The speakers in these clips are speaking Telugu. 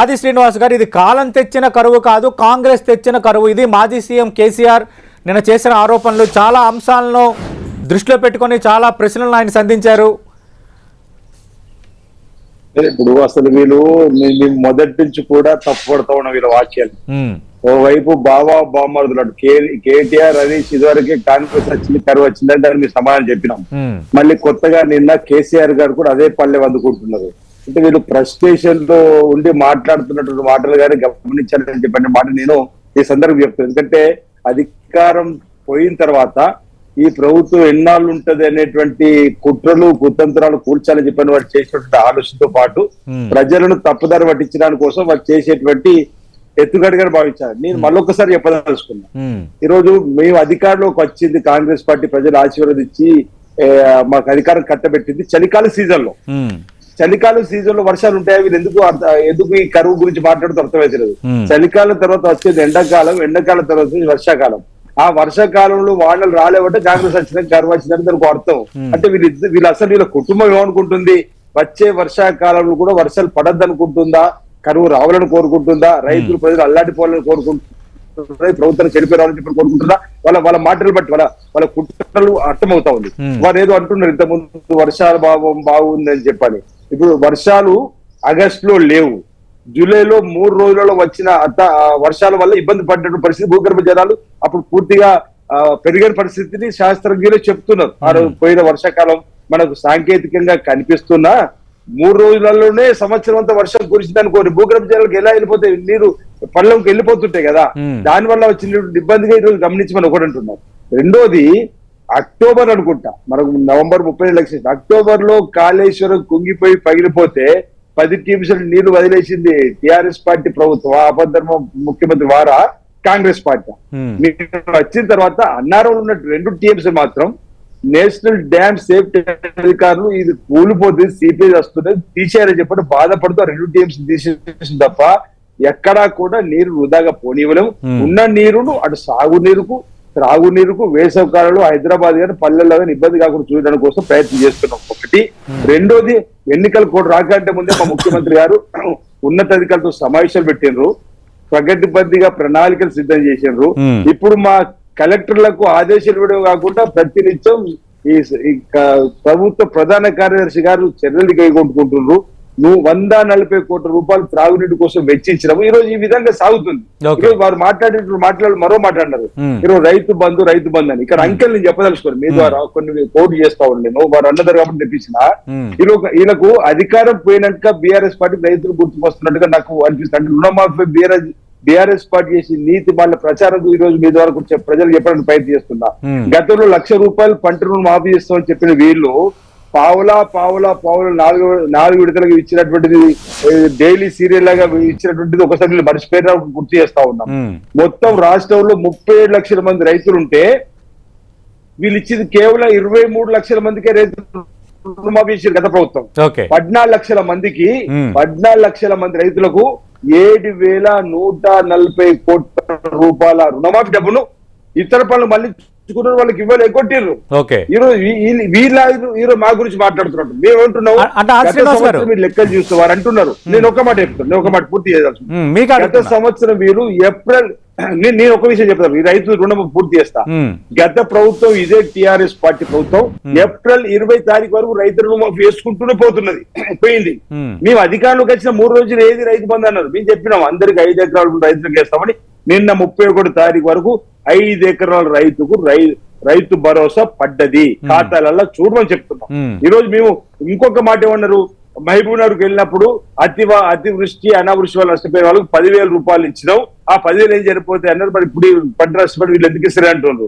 ఆది శ్రీనివాస్ గారు ఇది కాలం తెచ్చిన కరువు కాదు కాంగ్రెస్ తెచ్చిన కరువు. ఇది మాజీ సీఎం కేసీఆర్ నిన్న చేసిన ఆరోపణలు. చాలా అంశాలను దృష్టిలో పెట్టుకొని చాలా ప్రశ్నలను ఆయన సంధించారు. ఇప్పుడు అసలు వీళ్ళు మొదటి నుంచి కూడా తప్పుపడతా ఉన్న వీళ్ళ వాక్యాలు ఓవైపు బావా బామ్మరుదులు కేటీఆర్ హరీష్ ఇదివరకే కాంగ్రెస్ వచ్చింది కరువు వచ్చిందని దానికి మేము సమాధానం చెప్పినాం. మళ్ళీ కొత్తగా నిన్న కేసీఆర్ గారు కూడా అదే పల్లె అందుకుంటున్నారు అంటే వీళ్ళు ఫ్రస్ట్రేషన్లో ఉండి మాట్లాడుతున్నటువంటి మాటలు కానీ గమనించాలని చెప్పిన మాట నేను ఈ సందర్భం చెప్తాను. ఎందుకంటే అధికారం పోయిన తర్వాత ఈ ప్రభుత్వం ఎన్నాళ్ళు ఉంటది అనేటువంటి కుట్రలు కుతంత్రాలు కూర్చాలని చెప్పిన వారు చేసినటువంటి ఆలోచనతో పాటు. ప్రజలను తప్పుదారి పట్టించడానికి కోసం వారు చేసేటువంటి ఎత్తుగడగా భావించారు. నేను మళ్ళొకసారి చెప్పదలుచుకున్నా. ఈరోజు మేము అధికారంలోకి వచ్చింది కాంగ్రెస్ పార్టీ ప్రజలు ఆశీర్వదించి మాకు అధికారం కట్టబెట్టింది చలికాల సీజన్లో చలికాలం సీజన్లో వర్షాలు ఉంటాయి? వీళ్ళు ఎందుకు అర్థ- ఎందుకు ఈ కరువు గురించి మాట్లాడుతూ అర్థమవుతలేదు. చలికాలం తర్వాత వచ్చేది ఎండాకాలం ఎండాకాలం తర్వాత వచ్చేది వర్షాకాలం. ఆ వర్షాకాలంలో వానలు రాలేవంటే కాంగ్రెస్ వచ్చిన కరువు వచ్చిందని దానికి అర్థం. అంటే వీళ్ళు వీళ్ళు అసలు వీళ్ళ కుటుంబం ఏమనుకుంటుంది? వచ్చే వర్షాకాలంలో కూడా వర్షాలు పడద్దు అనుకుంటుందా కరువు రావాలని కోరుకుంటుందా? రైతులు ప్రజలు అల్లాడిపోవాలని కోరుకుంటుందా ప్రభుత్వం చెడిపోవాలని చెప్పి కోరుకుంటుందా వాళ్ళ వాళ్ళ మాటలు బట్టి వాళ్ళ వాళ్ళ కుట్రలు అర్థమవుతా ఉంది. వారు ఏదో అంటున్నారు ఇంత ముందు వర్షాలు బాగు బాగుంది అని చెప్పాలి ఇప్పుడు వర్షాలు ఆగస్ట్లో లేవు. జూలైలో మూడు రోజులలో వచ్చిన అత వర్షాల వల్ల ఇబ్బంది పడ్డ పరిస్థితి భూగర్భ జలాలు అప్పుడు పూర్తిగా పెరిగిన పరిస్థితిని శాస్త్రజ్ఞులు చెప్తున్నారు. ఆ రోజు పోయిన వర్షాకాలం మనకు సాంకేతికంగా కనిపిస్తున్నా మూడు రోజులలోనే సంవత్సరం అంతా వర్షం కురిసింది అనుకోండి భూగర్భ జలాలకు ఎలా వెళ్ళిపోతాయి? నీరు పళ్ళంకి వెళ్ళిపోతుంటాయి కదా. దాని వల్ల వచ్చినటువంటి ఇబ్బందిగా ఈరోజు గమనించమని ఒకటి అంటున్నారు రెండోది అక్టోబర్ అనుకుంటా. మనకు నవంబర్ ముప్పై లక్షలు అక్టోబర్లో కాళేశ్వరం కుంగిపోయి పగిలిపోతే పది టీమ్స్ నీళ్ళు వదిలేసింది టిఆర్ఎస్ పార్టీ ప్రభుత్వం అబద్ధర్మ ముఖ్యమంత్రి వారా? కాంగ్రెస్ పార్టీ. మీరు వచ్చిన తర్వాత అన్నారంలో ఉన్న రెండు టీమ్స్ మాత్రం నేషనల్ డ్యామ్ సేఫ్టీ అధికారులు ఇది కూలిపోతుంది సిపిఐ వస్తున్నది తీసేయాలని చెప్పి బాధపడుతూ రెండు టీమ్స్ తీసేసింది తప్ప ఎక్కడా కూడా నీరు వృధాగా పోనివ్వలేము. ఉన్న నీరును అటు సాగునీరుకు త్రాగునీరుకు వేసవి కాలంలో హైదరాబాద్ కానీ పల్లెల్లో కానీ ఇబ్బంది కాకుండా చూడడానికి కోసం ప్రయత్నం చేస్తున్నాం. ఒకటి. రెండోది ఎన్నికల కోడ్ రాకంటే ముందే మా ముఖ్యమంత్రి గారు ఉన్నతాధికారులతో సమావేశాలు పెట్టినరు ప్రగతిబద్ధిగా ప్రణాళికలు సిద్ధం చేసినారు. ఇప్పుడు మా కలెక్టర్లకు ఆదేశాలు ఇవ్వడం కాకుండా ప్రతినిత్యం ఈ ప్రభుత్వ ప్రధాన కార్యదర్శి గారు చర్యలు కైగొట్టుకుంటున్నారు నువ్వు వంద నలభై కోట్ల రూపాయలు త్రాగునీటి కోసం వెచ్చించడం ఈ రోజు ఈ విధంగా సాగుతుంది. ఈరోజు వారు మాట్లాడినప్పుడు మాట్లాడు మరో మాట్లాడినారు. ఈరోజు రైతు బంధు రైతు బంధు అని. ఇక్కడ అంకెల్ నేను చెప్పదలుచుకోరు మీ ద్వారా కొన్ని కోట్ చేస్తా ఉండి నేను వారు అన్నదారు కాబట్టి తెప్పించిన. ఉమ్, వీళ్ళకు అధికారం పోయినాక బీఆర్ఎస్ పార్టీ రైతులు గుర్తుకొస్తున్నట్టుగా నాకు అనిపిస్తుంది. అంటే రుణమాఫీ బీఆర్ఎస్ బీఆర్ఎస్ పార్టీ చేసి నీతి వాళ్ళ ప్రచారం ఈ రోజు మీ ద్వారా ప్రజలు చెప్పడానికి ప్రయత్నం చేస్తున్నా. గతంలో లక్ష రూపాయలు పంట రుణం మాఫీ చేస్తామని చెప్పిన వీళ్ళు పావులా పావులా పావులా నాలుగు నాలుగు విడతలకు ఇచ్చినటువంటిది డైలీ సీరియల్ లాగా ఇచ్చినటువంటిది ఒకసారి మర్చిపోయినా గుర్తు చేస్తా ఉన్నాం. మొత్తం రాష్ట్రంలో ముప్పై ఏడు లక్షల మంది రైతులు ఉంటే వీళ్ళు ఇచ్చింది కేవలం ఇరవై మూడు లక్షల మందికే రైతులు రుణమాఫీ చేశారు గత ప్రభుత్వం. పద్నాలుగు లక్షల మందికి. పద్నాలుగు లక్షల మంది రైతులకు ఏడు వేల నూట నలభై కోట్ల రూపాయల రుణమాఫీ డబ్బును ఇతర పనులు మళ్ళీ ఇచ్చుకున్న వాళ్ళకి ఇవ్వాలి ఎగ్గొట్టిర్రు ఓకే. ఈ రోజు వీ- వీ- వీళ్ళ ఈరోజు మా గురించి మాట్లాడుతున్నట్టు మేము ఏమంటున్నాం అ- అంటే ఆ గత శ్రీనివాస్ గారు. సంవత్సరం మీరు లెక్కలు చూస్తే వారు అంటున్నారు. నేను ఒక మాట చెప్తాను నేను ఒక మాట పూర్తి చేయాల్సి గత. సంవత్సరం వీరు ఏప్రిల్ నేను నేను ఒక విషయం చెప్తాను. ఈ రైతు రుణం పూర్తి చేస్తా. గత ప్రభుత్వం ఇదే టిఆర్ఎస్ పార్టీ ప్రభుత్వం. ఏప్రిల్ ఇరవై తారీఖు వరకు రైతు రుణమాఫీ వేసుకుంటూనే పోతున్నది. పోయింది. మేము అధికారంలోకి వచ్చిన మూడు రోజులు ఏది రైతు బంధు అన్నారు. మేము చెప్పినాం అందరికి ఐదు ఎకరాలు రైతులకు వేస్తామని. నిన్న ముప్పై ఒకటి తారీఖు వరకు ఐదు ఎకరాల రైతుకు రై రైతు భరోసా పడ్డది. ఖాతాలలో చూడమని చెప్తున్నాం. ఈ రోజు మేము ఇంకొక మాట ఏమన్నారు? మహబూబ్ నగర్కి వెళ్ళినప్పుడు అతి అతివృష్టి అనావృష్టి వల్ల నష్టపోయిన వాళ్ళకి పదివేల రూపాయలు ఇచ్చినాం. ఆ పదివేలు ఏం సరిపోతాయి అన్నారు మరి ఇప్పుడు పంట నష్టపడి వీళ్ళు ఎందుకు ఇస్తారు అంటున్నారు.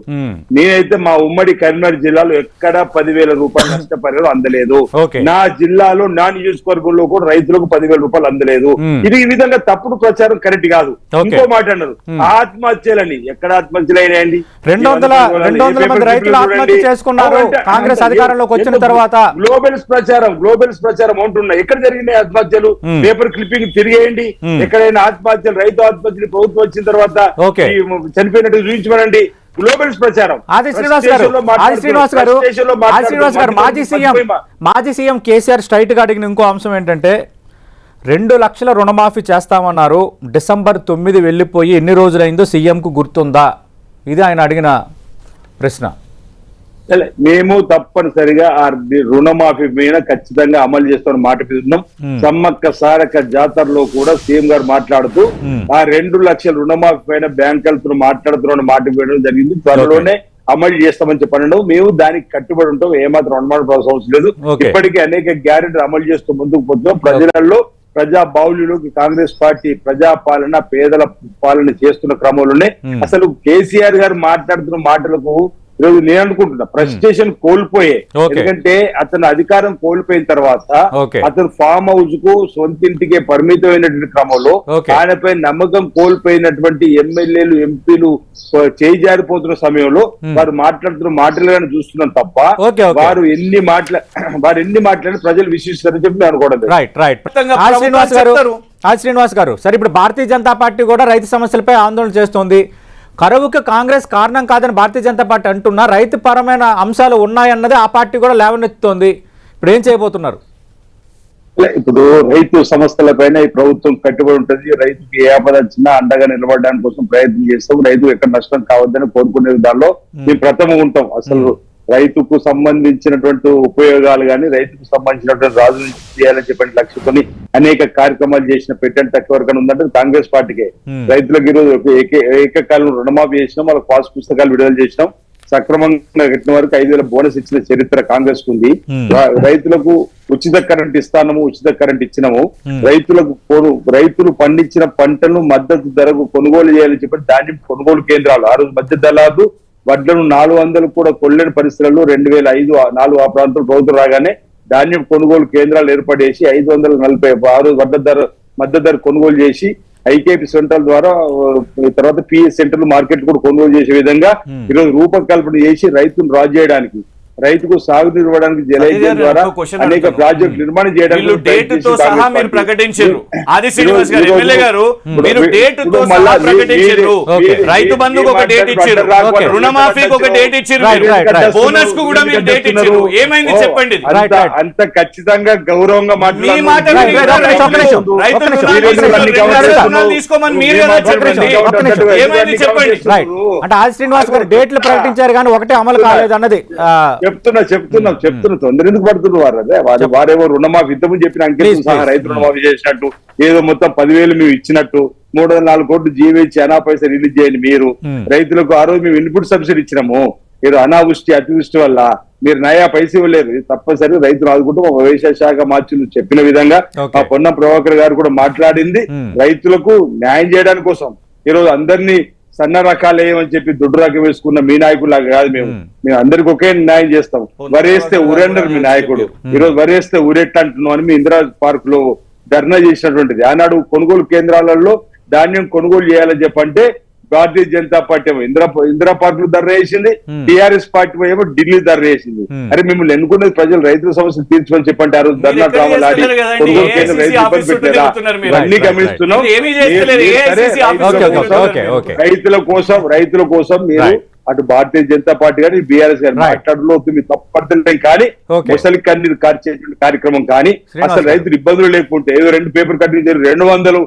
నేనైతే మా ఉమ్మడి కరీంనగర్ జిల్లాలో ఎక్కడా పదివేల రూపాయలు నష్టపరిహారం అందలేదు. నా జిల్లాలో నా నియోజకవర్గంలో కూడా రైతులకు పదివేల రూపాయలు అందలేదు. ఇది ఈ విధంగా తప్పుడు ప్రచారం కరెక్ట్ కాదు. ఇంకో మాట అన్నారు. ఆత్మహత్యలని ఎక్కడ ఆత్మహత్యలు అయినాయండి రెండు వందల రెండు వందల మంది రైతులు ఆత్మహత్య చేసుకున్నారు. కాంగ్రెస్ అధికారంలోకి వచ్చిన తర్వాత గ్లోబల్స్ ప్రచారం గ్లోబల్స్ ప్రచారం ఉంటున్నాయి. ఎక్కడ జరిగినాయి ఆత్మహత్యలు. పేపర్ క్లిప్పింగ్ తిరిగేయండి. మ్మ్. ఎక్కడైనా ఆత్మహత్యలు రైతు ఆత్మహత్యలు ప్రభుత్వం వచ్చిన తర్వాత చనిపోయినట్టు చూపించమనండి. గ్లోబల్స్ ప్రచారం. ఆది శ్రీనివాస్ గారు Frustration లో ఆది మాట్లాడుతున్నారు. శ్రీనివాస్ గారు Frustration లో ఆది మాట్లాడుతున్నారు. శ్రీనివాస్ గారు మాజీ సీఎం మాజీ కేసీఆర్ స్ట్రైట్గా అడిగిన ఇంకో అంశం ఏంటంటే రెండు లక్షల రుణమాఫీ చేస్తామన్నారు. డిసెంబర్ తొమ్మిది వెళ్ళిపోయి ఎన్ని రోజులైందో సీఎంకు గుర్తుందా? ఇది ఆయన అడిగిన ప్రశ్న. మేము తప్పనిసరిగా ఆ రుణమాఫీ మీద ఖచ్చితంగా అమలు చేస్తున్న మాట Hmm. సమ్మక్క సారక జాతరలో కూడా సీఎం గారు మాట్లాడుతూ. ఆ రెండు లక్షల రుణమాఫీ పైన బ్యాంకులతో మాట్లాడుతున్న మాట వేయడం జరిగింది త్వరలోనే అమలు చేస్తామని చెప్పండి మేము దానికి కట్టుబడి ఉంటాం ఏమాత్రం అనుమానపడాల్సిన అవసరం లేదు. ఇప్పటికీ అనేక గ్యారెంటీ అమలు చేస్తూ ముందుకు పోతున్నాం ప్రజలలో ప్రజా బావులులోకి కాంగ్రెస్ పార్టీ ప్రజా పాలన పేదల పాలన చేస్తున్న క్రమంలోనే. అసలు కేసీఆర్ గారు మాట్లాడుతున్న మాటలకు ఈరోజు నేను అనుకుంటున్నా ప్రెస్టేషన్ కోల్పోయే. ఎందుకంటే అతను అధికారం కోల్పోయిన తర్వాత. అతను ఫామ్ హౌస్కు సొంతింటికే పరిమితమైనటువంటి క్రమంలో. ఆయనపై నమ్మకం కోల్పోయినటువంటి ఎమ్మెల్యేలు ఎంపీలు చేయి జారిపోతున్న సమయంలో. వారు మాట్లాడుతున్న మాటలుగానే చూస్తున్నాం తప్ప. వారు ఎన్ని మాట్లా వారు ఎన్ని మాట్లాడి ప్రజలు విశ్వసిస్తారని చెప్పి నేను అనుకోవడం. రైట్ రైట్ శ్రీనివాస్ గారు. ఆ శ్రీనివాస్ గారు సరే ఇప్పుడు భారతీయ జనతా పార్టీ కూడా రైతు సమస్యలపై ఆందోళన చేస్తోంది కరువుకు కాంగ్రెస్ కారణం కాదని భారతీయ జనతా పార్టీ అంటున్నా రైతు పరమైన అంశాలు ఉన్నాయన్నది ఆ పార్టీ కూడా లేవనెత్తుతోంది. ఇప్పుడు ఏం చేయబోతున్నారు? ఇప్పుడు రైతు సమస్యల పైన ఈ ప్రభుత్వం కట్టుబడి ఉంటుంది. రైతుకి ఏ ఆపద వచ్చినా అండగా నిలబడడానికి కోసం ప్రయత్నం చేస్తాం. రైతు ఎక్కడ నష్టం కావద్దని కోరుకునే దానిలో మేము. ప్రథమ ఉంటాం. అసలు రైతుకు సంబంధించినటువంటి ఉపయోగాలు కానీ రైతుకు సంబంధించినటువంటి రాజు చేయాలని చెప్పిన లక్ష్యంతో అనేక కార్యక్రమాలు చేసిన పెట్టండి తక్కువ వరకు ఉందంటే కాంగ్రెస్ పార్టీకే Hmm. రైతులకు ఈరోజు ఏకకాలం రుణమాఫీ చేసినాం వాళ్ళకి పాస్ పుస్తకాలు విడుదల చేసినాం సక్రమంగా కట్టిన వరకు ఐదు వేల బోనస్ ఇచ్చిన చరిత్ర కాంగ్రెస్కు ఉంది Hmm. రైతులకు ఉచిత కరెంట్ ఇస్తాము ఉచిత కరెంట్ ఇచ్చినాము Hmm. రైతులకు కొను రైతులు పండించిన పంటను మద్దతు ధరకు కొనుగోలు చేయాలని చెప్పి ధాన్యం కొనుగోలు కేంద్రాలు ఆ రోజు మధ్య దళాలు వడ్లను నాలుగు వందలు కూడా కొల్లేని పరిస్థితుల్లో రెండు వేల ఐదు నాలుగు ఆ ప్రాంతం ప్రభుత్వం రాగానే ధాన్యం కొనుగోలు కేంద్రాలు ఏర్పడేసి ఐదు వందల నలభై ఆ రోజు వడ్డ ధర మద్దతు ధర కొనుగోలు చేసి ఐకేపీ సెంటర్ ద్వారా తర్వాత పిఎస్ సెంటర్లు మార్కెట్ కూడా కొనుగోలు చేసే విధంగా. ఈరోజు రూపకల్పన చేసి రైతును రాజు చేయడానికి రైతుకు సాగునీరు ఇవ్వడానికి జలైద్యం అదే ద్వారా అనేక. ప్రాజెక్ట్ నిర్మాణం చేయడానికి డేట్తో సహా మీరు. ప్రకటించారు. ఆది శ్రీనివాస్ గారు ఎమ్మెల్యే గారు మీరు డేట్తో సహా ప్రకటించారు. రైతు బంధుకు ఒక డేట్ ఇచ్చారు. రుణమాఫీకి ఒక డేట్ ఇచ్చారు. బోనస్కు కూడా మీరు డేట్ ఇచ్చారు. ఏమైంది చెప్పండి అంత- ఖచ్చితంగా గౌరవంగా తీసుకోమని మీరు. ఏమైంది చెప్పండి? అంటే ఆది శ్రీనివాస్ గారు డేట్లు ప్రకటించారు కానీ ఒకటే అమలు కాలేదు అన్నది. ఆ, చెప్తున్నా చెప్తున్నాం చెప్తున్నా తొందర ఎందుకు పడుతున్నారు వారు అదే వారు వారేమో రుణమాఫీ ఇంతకుముందు చెప్పిన Please, సహా. రైతు రుణమాఫీ చేసినట్టు ఏదో మొత్తం పదివేలు మేము ఇచ్చినట్టు మూడు వందల నాలుగు కోట్లు జీవించి అనా పైసలు రిలీజ్ చేయండి మీరు. రైతులకు ఆ రోజు మేము ఇన్పుట్ సబ్సిడీ ఇచ్చినాము మీరు అనావృష్టి అతివృష్టి వల్ల మీరు నయా పైసలు ఇవ్వలేదు తప్పనిసరి రైతులు ఆదుకుంటూ ఒక వ్యవసాయ శాఖ మార్చులు చెప్పిన విధంగా. ఆ పొన్నం ప్రభాకర్ గారు కూడా మాట్లాడింది. రైతులకు న్యాయం చేయడానికి కోసం ఈ రోజు అందరినీ సన్న రకాలు ఏమని చెప్పి దొడ్డు రకం వేసుకున్న మీ నాయకులాగా కాదు మేము. మేము. అందరికి ఒకే న్యాయం చేస్తాం. వరేస్తే ఊరండరు మీ నాయకుడు. ఈ రోజు వరేస్తే ఊరెట్ట అంటున్నాం అని మీ ఇందిరా పార్క్లో ధర్నా చేసినటువంటిది. ఆనాడు కొనుగోలు కేంద్రాలలో ధాన్యం కొనుగోలు చేయాలని చెప్పంటే భారతీయ జనతా పార్టీ ఏమో ఇందిరా ఇందిరా పార్క్లో ధర వేసింది. టిఆర్ఎస్ పార్టీ ఏమో ఢిల్లీ ధర వేసింది. అరే మిమ్మల్ని ఎన్నుకున్నది ప్రజలు రైతుల సమస్యలు తీర్చుకొని చెప్పంటే ఆ రోజు మీరు ధర్నా డ్రామాలు ఆడి? కొనుగోలు కేంద్రం రైతులు ఇబ్బంది మీరు. ఇవన్నీ గమనిస్తున్నాం మీరు. మీరు- రైతుల ఓకే, కోసం- ఓకే, ఓకే. రైతుల కోసం రైతుల కోసం మీరు. అటు భారతీయ జనతా పార్టీ కానీ బీఆర్ఎస్ గారు Right. మాట్లాడలో మీ తప్పడతలేం కానీ. ముసలి కన్నీరు కార్చేటువంటి కార్యక్రమం కానీ అసలు. రైతులు ఇబ్బందులు లేకుంటే ఏదో రెండు పేపర్ కట్టించారు రెండు వందలు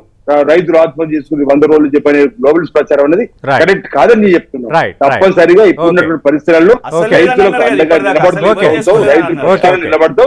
రైతులు ఆత్మహత్య చేసుకుని వంద రోజులు చెప్పని గ్లోబల్స్ ప్రచారం అనేది. కరెక్ట్ కాదని నేను చెప్తున్నాను. తప్పనిసరిగా ఇప్పుడు Okay. ఉన్నటువంటి పరిస్థితుల్లో రైతులకు అండగా నిలబడుతూ. రైతుల నిలబడుతూ